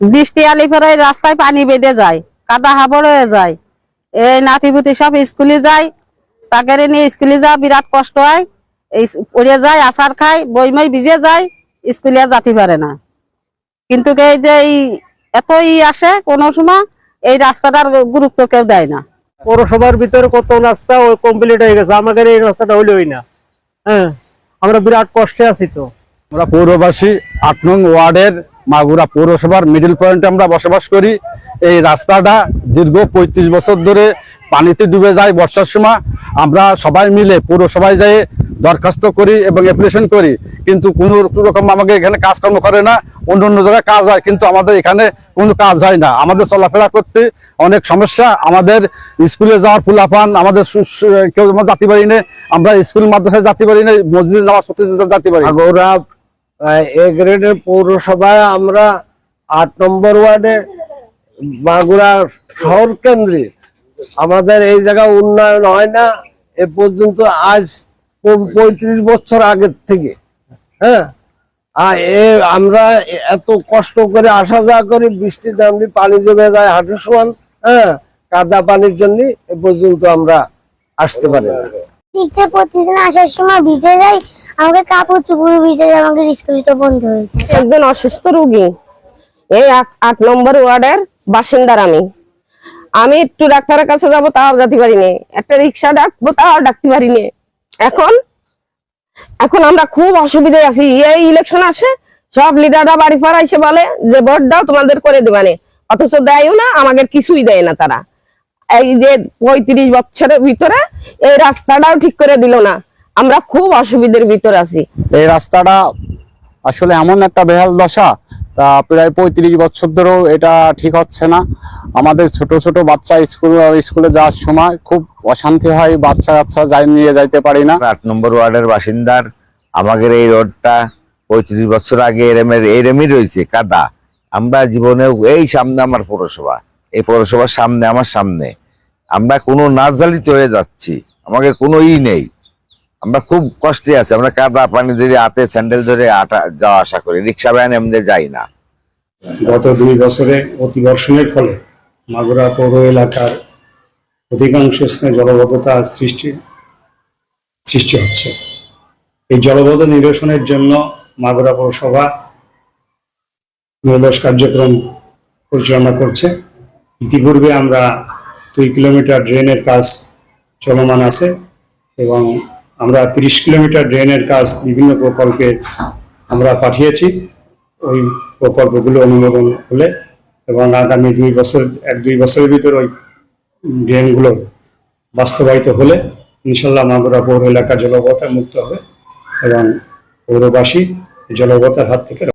বৃষ্টি আলি পরে রাস্তায় পানি বেঁধে যায় কাদা হাবড় হয়ে যায়। এই নাতিপুতি সব স্কুলে যায় তাকে নিয়ে স্কুলে যা বিরাট কষ্ট হয়। এই পড়ে যায় আসার খায় বইমই ভিজে যায় স্কুলে আর যেতে পারে না। কিন্তু এই যে এই এত ই আসে কোনো সময় এই রাস্তাটার গুরুত্ব কেউ দেয় না। পৌরসভার ভিতরে কত রাস্তা ওই কমপ্লিট হয়ে গেছে আমাদের এই রাস্তাটা হইলই না। হ্যাঁ আমরা বিরাট কষ্টে আছি তো। আমরা পৌরবাসী আট নং ওয়ার্ডের মাগুরা পৌরসভার মিডিল পয়েন্টে আমরা বসবাস করি। এই রাস্তাটা দীর্ঘ পঁয়ত্রিশ বছর ধরে পানিতে ডুবে যায় বর্ষার সময়। আমরা সবাই মিলে পৌরসভায় যেয়ে দরখাস্ত করি এবং অ্যাপ্লিকেশন করি। কিন্তু কোনো রকম আমাকে এখানে কাজকর্ম করে না, অন্য অন্য জায়গায় কাজ হয়। কিন্তু আমাদের এখানে কোনো কাজ হয় না। আমাদের চলাফেরা করতে অনেক সমস্যা। আমাদের স্কুলে যাওয়ার ফুলাফান, আমাদের কেউ যাতে পারি না আমরা স্কুল মাদ্রাসায় যাতে পারি না মসজিদে নামাজ পড়তে যাতে পারি এ গ্রেডের পৌরসভায় আমরা আট নম্বর ওয়ার্ডে মাগুরা শহর কেন্দ্রে আমাদের এই জায়গা উন্নয়ন হয় না, এ পর্যন্ত আজ পঁয়ত্রিশ বছর আগের থেকে। হ্যাঁ? আর এ, আমরা এত কষ্ট করে আসা যাওয়া করি, বৃষ্টি দামনি পানি জমে যায় হাঁটুর সমান হ্যাঁ? কাদা পানির জন্য এ পর্যন্ত আমরা আসতে পারি না। প্রতিদিন আসার সময় ভিজে যাই আমাকে কাপড় চুপড় ভিজে আমাকে স্কুল তো বন্ধ হয়েছে। একজন অসুস্থ রোগী, এই আট- নম্বর ওয়ার্ডের বাসিন্দার আমি। আমি একটু ডাক্তারের কাছে যাব, তাও যেতে পারিনি। একটা রিক্সা ডাকবো, তাও ডাকতে পারিনি। এখন এখন আমরা খুব অসুবিধায় আছি। এই ইলেকশন আসে, সব লিডাররা বাড়ি ফারাইছে বলে যে, ভোট দাও, তোমাদের করে দেবানে অথচ দেয়ও না আমাকে কিছুই দেয় না তারা। এই যে পঁয়ত্রিশ বছরের ভিতরে এই রাস্তাটাও ঠিক করে দিল না। আমরা খুব অসুবিধার ভিতরে আছি। এই রাস্তাটা আসলে এমন একটা বেহাল দশা তা প্রায় পঁয়ত্রিশ বছর ধরেও এটা ঠিক হচ্ছে না। আমাদের ছোট ছোট বাচ্চা স্কুল স্কুলে যাওয়ার সময় খুব অশান্তি হয় বাচ্চা কাচ্চা যাই নিয়ে যাইতে পারি না। আট নম্বর ওয়ার্ডের বাসিন্দার আমাদের এই রোডটা পঁয়ত্রিশ বছর আগে এরমের এরমই রয়েছে কাদা। আমরা জীবনেও এই সামনে আমার পৌরসভা এই পৌরসভার সামনে আমার সামনে। আমরা কোনো নাজজালিত হয়ে যাচ্ছি আমাকে কোনো ই নেই। আমরা খুব কষ্টে আছি, আমরা কাদা পানি ধরে হাতে স্যান্ডেল ধরে আটা যাওয়া আসা করি, রিক্সা ভ্যান এমনি যাই না। গত দুই বছরে অতিবর্ষণের ফলে মাগুরা পৌর এলাকার অধিকাংশ স্থানে জলবদ্ধতার সৃষ্টি সৃষ্টি হচ্ছে। এই জলবদ্ধ নিরসনের জন্য মাগুরা পৌরসভা নির্দোষ কার্যক্রম পরিচালনা করছে। ইতিপূর্বে আমরা দুই কিলোমিটার ড্রেনের কাজ চলমান আছে এবং আমরা তিরিশ কিলোমিটার ড্রেনের কাজ বিভিন্ন প্রকল্পে আমরা পাঠিয়েছি। ওই প্রকল্পগুলো অনুমোদন হলে এবং আগামী দুই বছর, এক দুই বছরের ভিতরে ওই ড্রেনগুলো বাস্তবায়িত হলে ইনশাল্লাহ মাগুরা পৌর এলাকা জলবতা মুক্ত হবে এবং পৌরবাসী জলবতার হাত থেকে